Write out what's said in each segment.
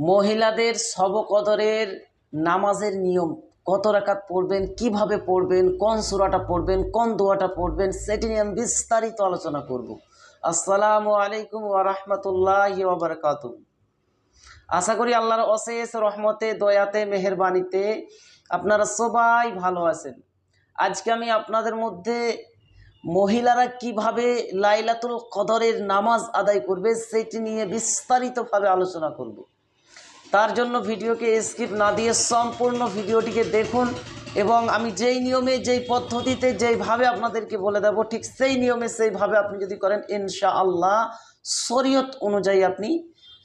মহিলাদের সবকদরের নামাজের নিয়ম, কত রাকাত পড়বেন, কীভাবে পড়বেন, কোন সূরাটা পড়বেন, কোন দোয়াটা পড়বেন, সেটি নিয়ে আমি বিস্তারিত আলোচনা করব। আসসালামু আলাইকুম ওয়া রাহমাতুল্লাহি ওয়া আশা করি আল্লাহর অশেষ রহমতে, দয়াতে, মেহেরবানিতে আপনারা সবাই ভালো আছেন। আজকে আমি আপনাদের মধ্যে মহিলারা কীভাবে লাইলাতুল কদরের নামাজ আদায় করবে, সেটি নিয়ে বিস্তারিতভাবে আলোচনা করব। তার জন্য ভিডিওকে স্কিপ না দিয়ে সম্পূর্ণ ভিডিওটিকে দেখুন এবং আমি যেই নিয়মে, যেই পদ্ধতিতে, যেইভাবে আপনাদেরকে বলে দেব, ঠিক সেই নিয়মে সেইভাবে আপনি যদি করেন ইনশা আল্লাহ শরীয়ত অনুযায়ী আপনি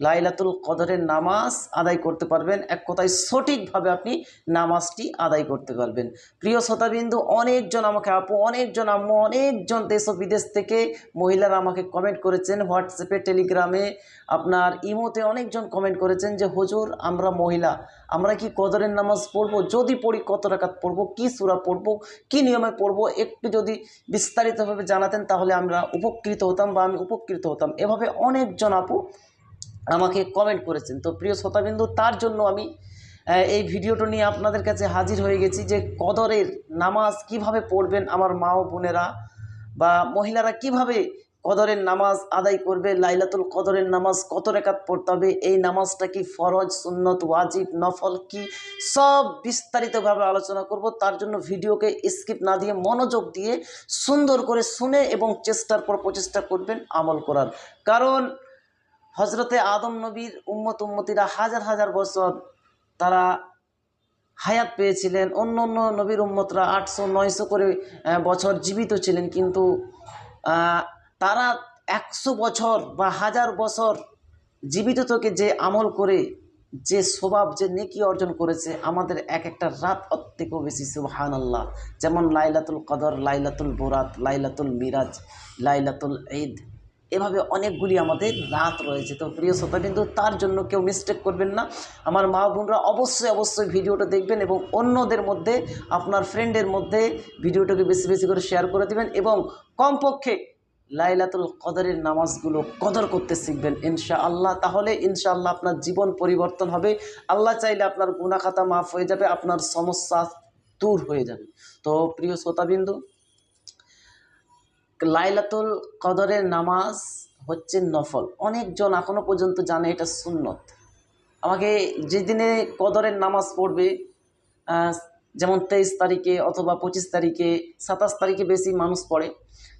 লাইলাতুল কদরের নামাজ আদায় করতে পারবেন। এক কথায় সঠিকভাবে আপনি নামাজটি আদায় করতে পারবেন। প্রিয় শ্রোতাবিন্দু, অনেকজন আমাকে আপু, অনেকজন আম্মু, অনেকজন দেশ ও বিদেশ থেকে মহিলারা আমাকে কমেন্ট করেছেন হোয়াটসঅ্যাপে টেলিগ্রামে আপনার ইমোতে অনেকজন কমেন্ট করেছেন যে, হুজুর, আমরা মহিলা, আমরা কি কদরের নামাজ পড়ব? যদি পড়ি কত রাকাত পড়ব? কি সূরা পড়ব? কি নিয়মে পড়ব? একটু যদি বিস্তারিতভাবে জানাতেন তাহলে আমরা উপকৃত হতাম বা আমি উপকৃত হতাম। এভাবে অনেকজন আপু আমাকে কমেন্ট করেছেন। তো প্রিয় শ্রোতাবিন্দু, তার জন্য আমি এই ভিডিওটা নিয়ে আপনাদের কাছে হাজির হয়ে গেছি যে কদরের নামাজ কীভাবে পড়বেন আমার মা ও বোনেরা বা মহিলারা কীভাবে কদরের নামাজ আদায় করবে, লাইলাতুল কদরের নামাজ কত রেখাত পড়তে হবে, এই নামাজটা কি ফরজ, সুন্নত, ওয়াজিব, নফল কি, সব বিস্তারিতভাবে আলোচনা করব। তার জন্য ভিডিওকে স্কিপ না দিয়ে মনোযোগ দিয়ে সুন্দর করে শুনে এবং চেষ্টার পর প্রচেষ্টা করবেন আমল করার। কারণ হজরতে আদম নবীর উম্মত উম্মতিরা হাজার হাজার বছর তারা হায়াত পেয়েছিলেন। অন্য অন্য নবীর উম্মতরা আটশো, নয়শো করে বছর জীবিত ছিলেন। কিন্তু তারা একশো বছর বা হাজার বছর জীবিত থেকে যে আমল করে, যে স্বভাব, যে নেকি অর্জন করেছে, আমাদের এক একটা রাত অত থেকেও বেশি সুবহান আল্লাহ যেমন লাইলাতুল কদর, লাইলাতুল বোরাত, লাইলাতুল মিরাজ, লাইলাতুল ঈদ এভাবে অনেকগুলি আমাদের রাত রয়েছে। তো প্রিয় শ্রোতা কিন্তু তার জন্য কেউ মিস্টেক করবেন না। আমার মা বোনরা অবশ্যই অবশ্যই ভিডিওটা দেখবেন এবং অন্যদের মধ্যে, আপনার ফ্রেন্ডের মধ্যে ভিডিওটাকে বেশি বেশি করে শেয়ার করে দিবেন এবং কমপক্ষে লাইলাতুল কদরের নামাজগুলো কদর করতে শিখবেন ইনশা আল্লাহ তাহলে ইনশা আল্লাহ আপনার জীবন পরিবর্তন হবে। আল্লাহ চাইলে আপনার গুণাখাতা মাফ হয়ে যাবে, আপনার সমস্যা দূর হয়ে যাবে। তো প্রিয় শ্রোতাবিন্দু লাইলাতুল কদরের নামাজ হচ্ছে নফল। অনেকজন এখনও পর্যন্ত জানে এটা সুন্নত। আমাকে যেদিনে কদরের নামাজ পড়বে যেমন তেইশ তারিখে অথবা পঁচিশ তারিখে, সাতাশ তারিখে বেশি মানুষ পড়ে,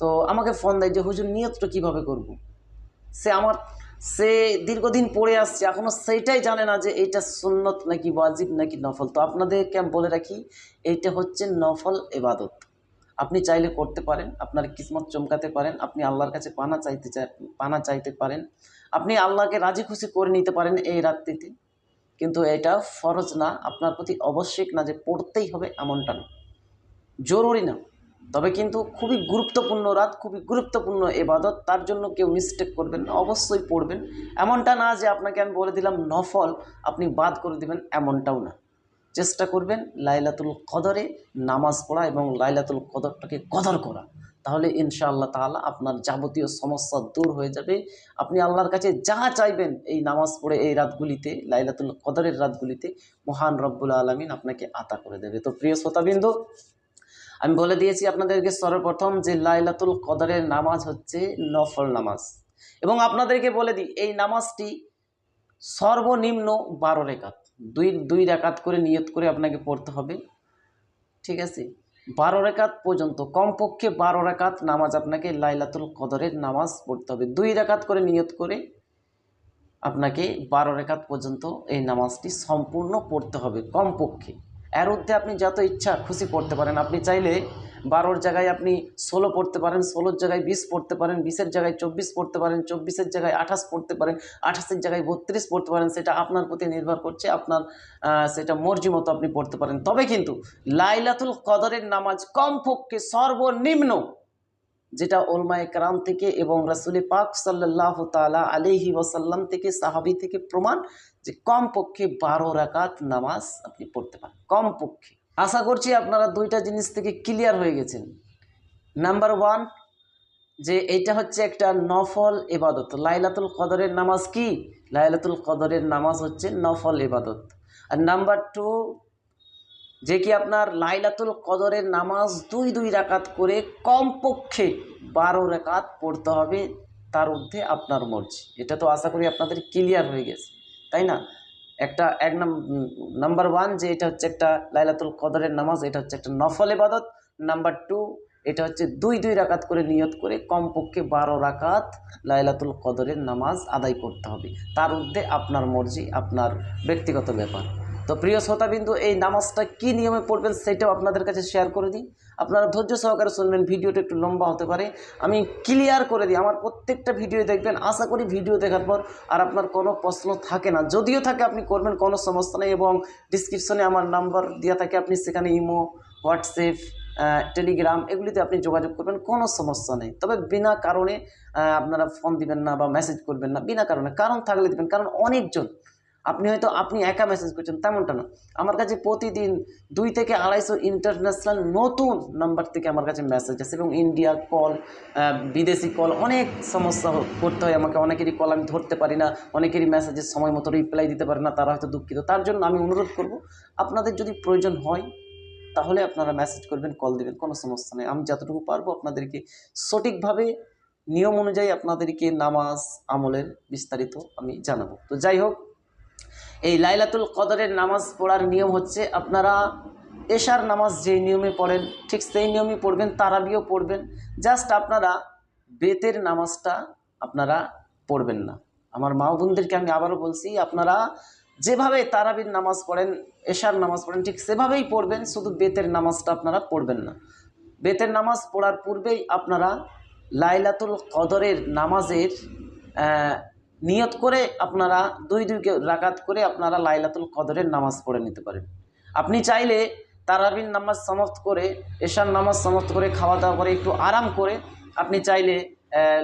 তো আমাকে ফোন দেয় যে, হুজুর, নিয়তটা কীভাবে করব। সে আমার, সে দীর্ঘদিন পড়ে আসছে এখনও সেইটাই জানে না যে এইটা সুন্নত নাকি ওয়াজিব নাকি নফল। তো আপনাদেরকে আমি বলে রাখি, এইটা হচ্ছে নফল এবাদত আপনি চাইলে করতে পারেন, আপনার কিসমত চমকাতে পারেন, আপনি আল্লাহর কাছে পানা চাইতে চাই পানা চাইতে পারেন। আপনি আল্লাহকে রাজি খুশি করে নিতে পারেন এই রাত্রিতে। কিন্তু এটা ফরজ না, আপনার প্রতি আবশ্যিক না যে পড়তেই হবে এমনটা না। জরুরি না। তবে কিন্তু খুবই গুরুত্বপূর্ণ রাত, খুবই গুরুত্বপূর্ণ এবাদত, তার জন্য কেউ মিস্টেক করবেন না, অবশ্যই পড়বেন। এমনটা না যে আপনাকে আমি বলে দিলাম নফল, আপনি বাদ করে দিবেন, এমনটাও না। চেষ্টা করবেন লাইলাতুল কদরে নামাজ পড়া এবং লাইলাতুল কদরটাকে কদর করা। তাহলে ইনশাআল্লাহ তাআলা আপনার যাবতীয় সমস্যা দূর হয়ে যাবে। আপনি আল্লাহর কাছে যা চাইবেন এই নামাজ পড়ে এই রাতগুলিতে, লাইলাতুল কদরের রাতগুলিতে মহান রব্বুল আলমিন আপনাকে আতা করে দেবে। তো প্রিয় শ্রোতাবিন্দু, আমি বলে দিয়েছি আপনাদেরকে সর্বপ্রথম যে লাইলাতুল কদরের নামাজ হচ্ছে নফল নামাজ। এবং আপনাদেরকে বলে দিই, এই নামাজটি সর্বনিম্ন বারো রেখাত। দুই দুই রেখাত করে নিয়ত করে আপনাকে পড়তে হবে। ঠিক আছে? বারো রেখাত পর্যন্ত, কমপক্ষে বারো রেখাত নামাজ আপনাকে লাইলাতুল কদরের নামাজ পড়তে হবে। দুই রেখাত করে নিয়ত করে আপনাকে বারো রেখাত পর্যন্ত এই নামাজটি সম্পূর্ণ পড়তে হবে, কমপক্ষে। এর মধ্যে আপনি যত ইচ্ছা খুশি পড়তে পারেন। আপনি চাইলে বারোর জায়গায় আপনি ষোলো পড়তে পারেন, ষোলোর জায়গায় বিশ পড়তে পারেন, বিশের জায়গায় চব্বিশ পড়তে পারেন, চব্বিশের জায়গায় আঠাশ পড়তে পারেন, আঠাশের জায়গায় বত্রিশ পড়তে পারেন, সেটা আপনার প্রতি নির্ভর করছে, আপনার সেটা মর্জি মতো আপনি পড়তে পারেন। তবে কিন্তু লাইলাতুল কদরের নামাজ কমপক্ষে সর্বনিম্ন, যেটা ওলমায়ে কারাম থেকে এবং রাসুলে পাক সাল্লাহ তালা আলিহি ওয়াসাল্লাম থেকে সাহাবি থেকে প্রমাণ যে কমপক্ষে বারো রাকাত নামাজ আপনি পড়তে পারেন। কমপক্ষে। আশা করছি আপনারা দুইটা জিনিস থেকে ক্লিয়ার হয়ে গেছেন। নাম্বার ওয়ান যে এইটা হচ্ছে একটা নফল এবাদত লাইলাতুল কদরের নামাজ কি? লাইলাতুল কদরের নামাজ হচ্ছে নফল এবাদত আর নাম্বার টু যে কি আপনার লাইলাতুল কদরের নামাজ দুই দুই রাকাত করে কমপক্ষে বারো রাকাত পড়তে হবে, তার ঊর্ধ্বে আপনার মর্জি। এটা তো আশা করি আপনাদের ক্লিয়ার হয়ে গেছে, তাই না? একটা এক নাম্বার ওয়ান যে এটা হচ্ছে একটা লাইলাতুল কদরের নামাজ, এটা হচ্ছে একটা নফল এবাদত নাম্বার টু এটা হচ্ছে দুই দুই রাকাত করে নিয়ত করে কমপক্ষে বারো রাকাত লাইলাতুল কদরের নামাজ আদায় করতে হবে। তার মধ্যে আপনার মর্জি, আপনার ব্যক্তিগত ব্যাপার। তো প্রিয় শ্রোতাবিন্দু, এই নামাজটা কি নিয়মে পড়বেন সেটাও আপনাদের কাছে শেয়ার করে দিই। আপনারা ধৈর্য সহকারে শুনবেন, ভিডিওটা একটু লম্বা হতে পারে। আমি ক্লিয়ার করে দিই, আমার প্রত্যেকটা ভিডিও দেখবেন, আশা করি ভিডিও দেখার পর আর আপনার কোনো প্রশ্ন থাকে না। যদিও থাকে, আপনি করবেন, কোনো সমস্যা নেই এবং ডিসক্রিপশনে আমার নাম্বার দেওয়া থাকে, আপনি সেখানে ইমো, হোয়াটসঅ্যাপ টেলিগ্রাম এগুলিতে আপনি যোগাযোগ করবেন, কোনো সমস্যা নেই। তবে বিনা কারণে আপনারা ফোন দিবেন না বা মেসেজ করবেন না, বিনা কারণে। কারণ থাকলে দিবেন, কারণ অনেকজন আপনি হয়তো, আপনি একা মেসেজ করছেন, তেমনটা না। আমার কাছে প্রতিদিন দুই থেকে আড়াইশো ইন্টারন্যাশনাল নতুন নাম্বার থেকে আমার কাছে মেসেজ আসে এবং ইন্ডিয়া কল বিদেশি কল অনেক সমস্যা করতে হয় আমাকে। অনেকেরই কল আমি ধরতে পারি না, অনেকেরই মেসেজের সময় মতো রিপ্লাই দিতে পারে না, তারা হয়তো দুঃখিত। তার জন্য আমি অনুরোধ করব, আপনাদের যদি প্রয়োজন হয়, তাহলে আপনারা মেসেজ করবেন কল দিবেন, কোনো সমস্যা নেই। আমি যতটুকু পারব আপনাদেরকে সঠিকভাবে নিয়ম অনুযায়ী আপনাদেরকে নামাজ আমলের বিস্তারিত আমি জানাব। তো যাই হোক এই লাইলাতুল কদরের নামাজ পড়ার নিয়ম হচ্ছে আপনারা এশার নামাজ যেই নিয়মে পড়েন, ঠিক সেই নিয়মই পড়বেন, তারাবিও পড়বেন জাস্ট আপনারা বেতের নামাজটা আপনারা পড়বেন না। আমার মা বোনদেরকে আমি আবারও বলছি, আপনারা যেভাবে তারাবির নামাজ পড়েন, এশার নামাজ পড়েন, ঠিক সেভাবেই পড়বেন, শুধু বেতের নামাজটা আপনারা পড়বেন না। বেতের নামাজ পড়ার পূর্বেই আপনারা লাইলাতুল কদরের নামাজের নিয়ত করে আপনারা দুই দুই রাকাত করে আপনারা লাইলাতুল কদরের নামাজ পড়ে নিতে পারেন। আপনি চাইলে তারাবির নামাজ সমাপ্ত করে, এশার নামাজ সমাপ্ত করে খাওয়া দাওয়া করে, একটু আরাম করে আপনি চাইলে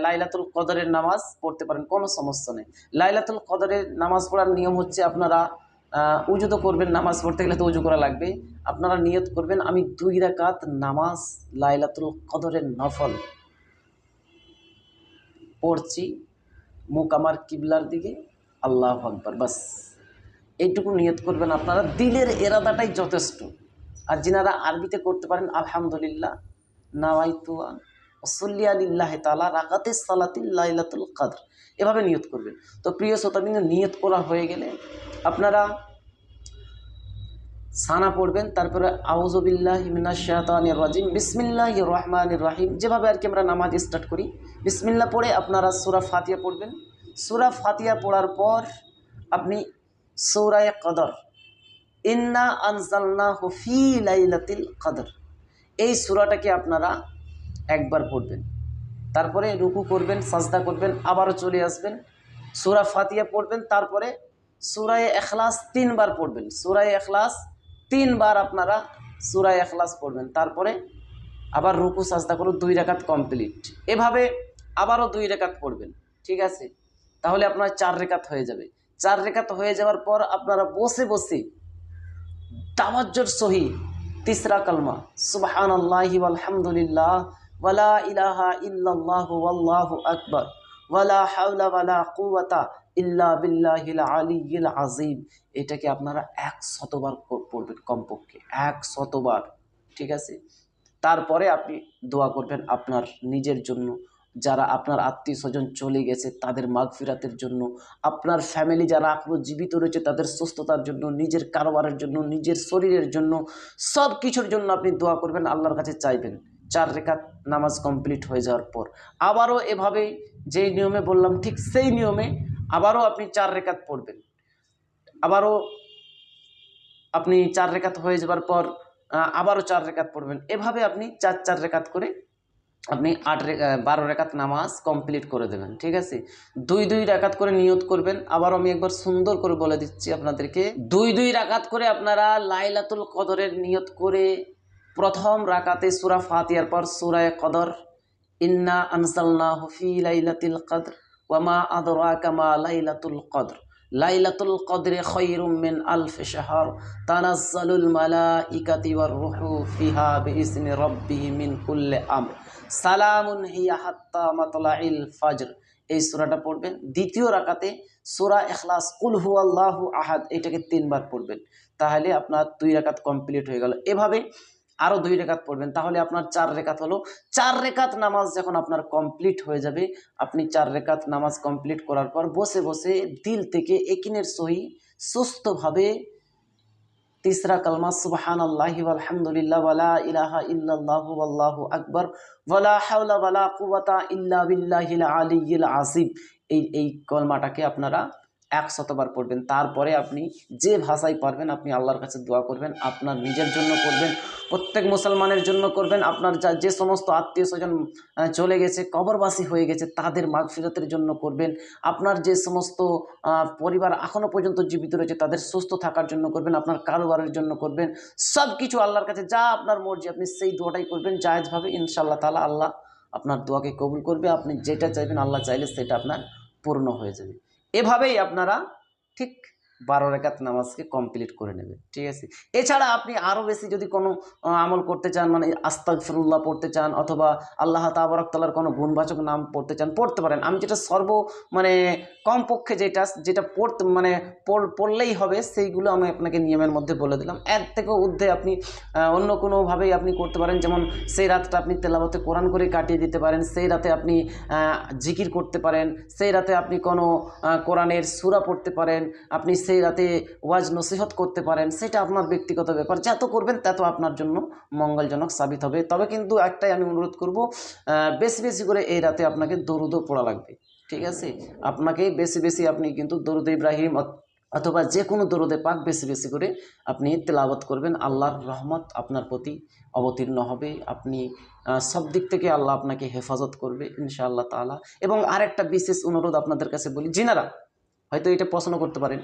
লাইলাতুল কদরের নামাজ পড়তে পারেন, কোনো সমস্যা নেই। লাইলাতুল কদরের নামাজ পড়ার নিয়ম হচ্ছে আপনারা উজু তো করবেন, নামাজ পড়তে গেলে তো উজু করা লাগবে আপনারা নিয়ত করবেন, আমি দুই রাকাত নামাজ লাইলাতুল কদরের নফল পড়ছি। মুখ আমার কিবলার দিকে, আল্লাহ আকবর, বাস। এইটুকু নিয়ত করবেন আপনারা। দিলের এরাদাটাই যথেষ্ট। আর যিনারা আরবিতে করতে পারেন, আলহামদুলিল্লাহ, নাওয়াইতুয়া, ওসল্লি আলিল্লাহ তালা রাকাতে সালাতিল্লাহ কাদর। এভাবে নিয়ত করবেন। তো প্রিয় শ্রোতাবিন্দু নিয়ত করা হয়ে গেলে আপনারা সানা পড়বেন, তারপরে আউজবিল্লাহ হিমিনা শাহতানির রাজিম। বিসমিল্লাহ রহমানির রাহিম। যেভাবে আর কি আমরা নামাজ স্টার্ট করি। বিসমিল্লাহ পড়ে আপনারা সুরা ফাতিয়া পড়বেন। সুরা ফাতিয়া পড়ার পর আপনি সৌরায় কদর। ইন্না আনজালনা হুফি লাইলাতিল কদর। এই সুরাটাকে আপনারা একবার পড়বেন। তারপরে রুকু করবেন, সাজদা করবেন, আবারও চলে আসবেন। সুরা ফাতিয়া পড়বেন, তারপরে সুরায় এখলাস তিনবার পড়বেন। সুরায় এখলাস তিনবার আপনারা সুরায় এখলাস পড়বেন। তারপরে আবার রুকু, সাজদা করে দুই রেখাত কমপ্লিট। এভাবে আবারও দুই রেখাত পড়বেন, ঠিক আছে? তাহলে আপনার চার রেখাত হয়ে যাবে। চার রেখাত হয়ে যাওয়ার পর আপনারা বসে বসে তাওয়াজ্জর সহি, তিসরা কালমা সুবহান আল্লাহি আলহামদুলিল্লাহ ওয়ালা ইলাহা ইল্লাল্লাহু ওয়াল্লাহু আকবার, ওয়ালা হাওলা ওয়ালা কুওয়াতা ইল্লা বিল্লাহিল আযীম। এটাকে আপনারা এক শতবার পড়বেন কমপক্ষে এক শতবার ঠিক আছে? তারপরে আপনি দোয়া করবেন আপনার নিজের জন্য। যারা আপনার আত্মীয় স্বজন চলে গেছে, তাদের মাগফিরাতের জন্য। আপনার ফ্যামিলি যারা এখনও জীবিত রয়েছে, তাদের সুস্থতার জন্য, নিজের কারবারের জন্য, নিজের শরীরের জন্য, সব কিছুর জন্য আপনি দোয়া করবেন, আল্লাহর কাছে চাইবেন। চার রেখাত নামাজ কমপ্লিট হয়ে যাওয়ার পর। আবারও এভাবে যেই নিয়মে বললাম, ঠিক সেই নিয়মে আবারও আপনি চার রেখাত পড়বেন। আবারও আপনি চার রেখাত হয়ে যাবার পর আবারও চার রেখাত পড়বেন। এভাবে আপনি চার চার রেখাত করে আপনি আট বারো রেখাত নামাজ কমপ্লিট করে দেবেন, ঠিক আছে? দুই দুই রাকাত করে নিয়ত করবেন। আবার আমি একবার সুন্দর করে বলে দিচ্ছি আপনাদেরকে। দুই দুই রাকাত করে আপনারা লাইলাতুল কদরের নিয়ত করে প্রথম রাকাতে সুরা ফাতিয়ার পর সুরায় কদর, ইন্না আনসালনা হুফি লাইলাতিল কদর। ওয়ামা আদরা কামা লাইলাতুল কদর? লাইলাতুল কদরে খৈরুম মিন আলফ শাহর। তানাজ্জালুল মালাইকাতি ওয়ার রূহু ফিহা বিইজনি রাব্বিহিম মিন কুল্লি আমর। সালামুন হিয়া হাত্তা মাতলাইল ফজর। এই সূরাটা পড়বেন। দ্বিতীয় রাকাতে সূরা ইখলাস, কুল হুয়াল্লাহু আহাদ, এটাকে তিনবার পড়বেন। তাহলে আপনার দুই রাকাত কমপ্লিট হয়ে গেল। এভাবে আরও দুই রেখাত পড়বেন, তাহলে আপনার চার রেখাত হলো। চার রেখাত নামাজ যখন আপনার কমপ্লিট হয়ে যাবে, আপনি চার রেখাত নামাজ কমপ্লিট করার পর বসে বসে দিল থেকে একিনের সহি সুস্থভাবে তিসরা কালমা সুবহান আল্লাহি আলহামদুলিল্লাহ ওয়ালা ইলাহা ইল্লাল্লাহু আল্লাহু আসিম এই এই কলমাটাকে আপনারা একশতবার পড়বেন। তারপরে আপনি যে ভাষায় পারবেন, আপনি আল্লাহর কাছে দোয়া করবেন, আপনার নিজের জন্য করবেন, প্রত্যেক মুসলমানের জন্য করবেন, আপনার যা, যে সমস্ত আত্মীয় স্বজন চলে গেছে, কবরবাসী হয়ে গেছে, তাদের মাগফিরতের জন্য করবেন। আপনার যে সমস্ত পরিবার এখনও পর্যন্ত জীবিত রয়েছে, তাদের সুস্থ থাকার জন্য করবেন, আপনার কারোবারের জন্য করবেন। সব কিছু আল্লাহর কাছে, যা আপনার মর্জি, আপনি সেই দোয়াটাই করবেন, জায়েজভাবে ইনশাআল্লাহ তালা আল্লাহ আপনার দোয়াকে কবুল করবে। আপনি যেটা চাইবেন, আল্লাহ চাইলে সেটা আপনার পূর্ণ হয়ে যাবে। এভাবেই আপনারা ঠিক বারো রেখাত নামাজকে কমপ্লিট করে নেবেন ঠিক আছে? এছাড়া আপনি আরও বেশি যদি কোনো আমল করতে চান মানে আস্তাক ফিরুল্লাহ পড়তে চান, অথবা আল্লাহ তাবরকতালার কোনো গুণবাচক নাম পড়তে চান, পড়তে পারেন। আমি যেটা সর্ব মানে কমপক্ষে যেটা যেটা পড়তে মানে পড়- পড়লেই হবে, সেইগুলো আমি আপনাকে নিয়মের মধ্যে বলে দিলাম। এর থেকেও ঊর্ধ্বে আপনি অন্য কোনোভাবেই আপনি করতে পারেন, যেমন সেই রাতটা আপনি তেলাবতে কোরআন করে কাটিয়ে দিতে পারেন, সেই রাতে আপনি জিকির করতে পারেন, সেই রাতে আপনি কোনো কোরআনের সুরা পড়তে পারেন, আপনি সেই রাতে ওয়াজ নসিহত করতে পারেন, সেটা আপনার ব্যক্তিগত ব্যাপার। যত করবেন তত আপনার জন্য মঙ্গলজনক সাবিত হবে। তবে কিন্তু একটাই আমি অনুরোধ করব বেশি বেশি করে এই রাতে আপনাকে দরুদও পড়া লাগবে, ঠিক আছে? আপনাকে বেশি বেশি আপনি কিন্তু দরুদ ইব্রাহিম অথবা যে কোনো দরুদে পাক বেশি বেশি করে আপনি তেলাওয়াত করবেন। আল্লাহর রহমত আপনার প্রতি অবতীর্ণ হবে। আপনি সব দিক থেকে আল্লাহ আপনাকে হেফাজত করবে, ইনশাআল্লাহ তাআলা। এবং আরেকটা বিশেষ অনুরোধ আপনাদের কাছে বলি, জিনারা, হয়তো এটা প্রশ্ন করতে পারেন।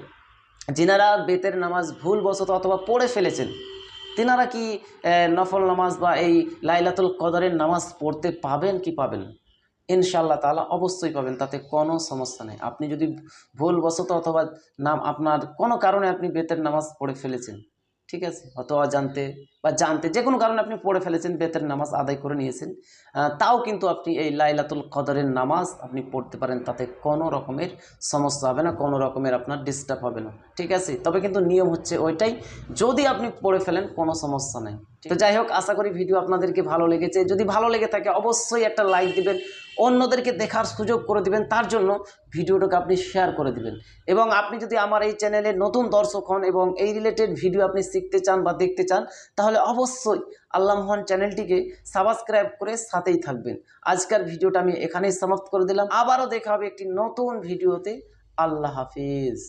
যিনারা বেতের নামাজ ভুলবশত অথবা পড়ে ফেলেছেন, তেনারা কি নফল নামাজ বা এই লাইলাতুল কদরের নামাজ পড়তে পাবেন কি পাবেন? ইনশাল্লাহ তালা অবশ্যই পাবেন, তাতে কোনো সমস্যা নেই। আপনি যদি ভুলবশত অথবা নাম, আপনার কোনো কারণে আপনি বেতের নামাজ পড়ে ফেলেছেন ঠিক আছে? হয়তো অজান্তে বা জানতে যে কোনো কারণে আপনি পড়ে ফেলেছেন, বেতের নামাজ আদায় করে নিয়েছেন। তাও কিন্তু আপনি এই লাইলাতুল কদরের নামাজ আপনি পড়তে পারেন, তাতে কোনো রকমের সমস্যা হবে না, কোনো রকমের আপনার ডিস্টার্ব হবে না। ঠিক আছে? তবে কিন্তু নিয়ম হচ্ছে ওইটাই, যদি আপনি পড়ে ফেলেন, কোনো সমস্যা নাই। তো যাই হোক, আশা করি ভিডিও আপনাদেরকে ভালো লেগেছে। যদি ভালো লেগে থাকে, অবশ্যই একটা লাইক দিবেন, অন্যদেরকে দেখার সুযোগ করে দিবেন, তার জন্য ভিডিওটাকে আপনি শেয়ার করে দিবেন। এবং আপনি যদি আমার এই চ্যানেলে নতুন দর্শক হন এবং এই রিলেটেড ভিডিও আপনি শিখতে চান বা দেখতে চান, তাহলে অবশ্যই আল্লাহ মহান চ্যানেলটিকে সাবস্ক্রাইব করে সাথেই থাকবেন। আজকের ভিডিওটা আমি এখানেই সমাপ্ত করে দিলাম। আবারও দেখা হবে একটি নতুন ভিডিওতে। আল্লাহ হাফিজ।